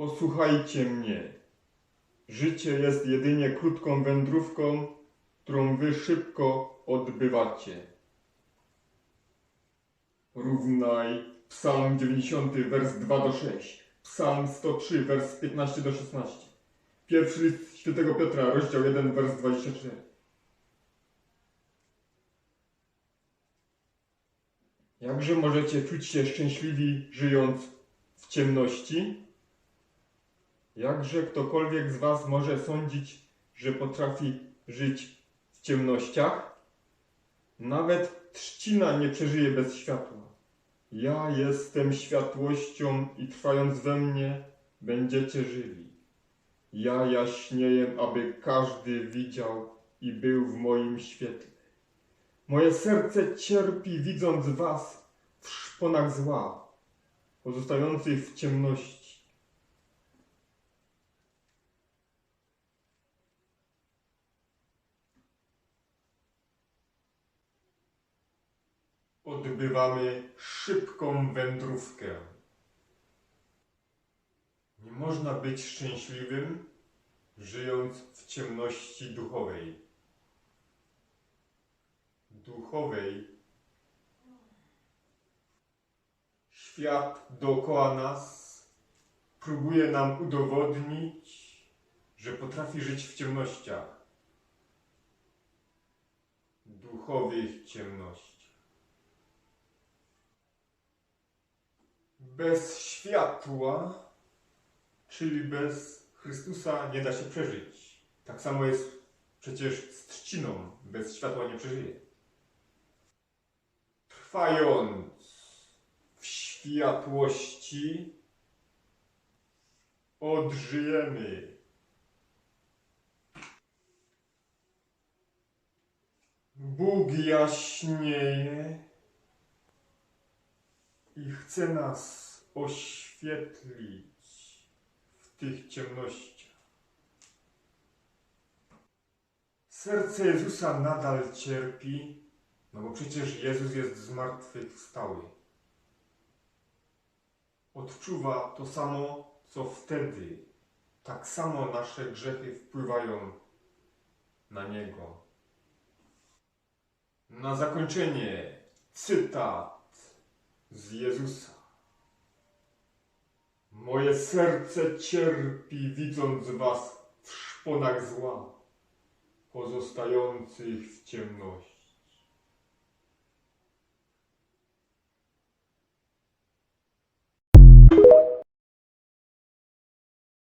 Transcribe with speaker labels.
Speaker 1: Posłuchajcie mnie. Życie jest jedynie krótką wędrówką, którą wy szybko odbywacie. Równaj Psalm 90, wers 2 do 6, Psalm 103, wers 15 do 16, pierwszy list świętego Piotra, rozdział 1, wers 24. Jakże możecie czuć się szczęśliwi, żyjąc w ciemności? Jakże ktokolwiek z Was może sądzić, że potrafi żyć w ciemnościach? Nawet trzcina nie przeżyje bez światła. Ja jestem światłością i trwając we mnie będziecie żyli. Ja jaśnieję, aby każdy widział i był w moim świetle. Moje serce cierpi, widząc Was w szponach zła, pozostających w ciemności. Odbywamy szybką wędrówkę. Nie można być szczęśliwym, żyjąc w ciemności duchowej. Duchowej. Świat dookoła nas próbuje nam udowodnić, że potrafi żyć w ciemnościach. Duchowych ciemnościach. Bez światła, czyli bez Chrystusa, nie da się przeżyć. Tak samo jest przecież z trzciną. Bez światła nie przeżyje. Trwając w światłości, odżyjemy. Bóg jaśnieje i chce nas oświetlić w tych ciemnościach. Serce Jezusa nadal cierpi, no bo przecież Jezus jest zmartwychwstały. Odczuwa to samo, co wtedy. Tak samo nasze grzechy wpływają na Niego. Na zakończenie cytat z Jezusa. Serce cierpi, widząc was w szponach zła, pozostających w ciemności.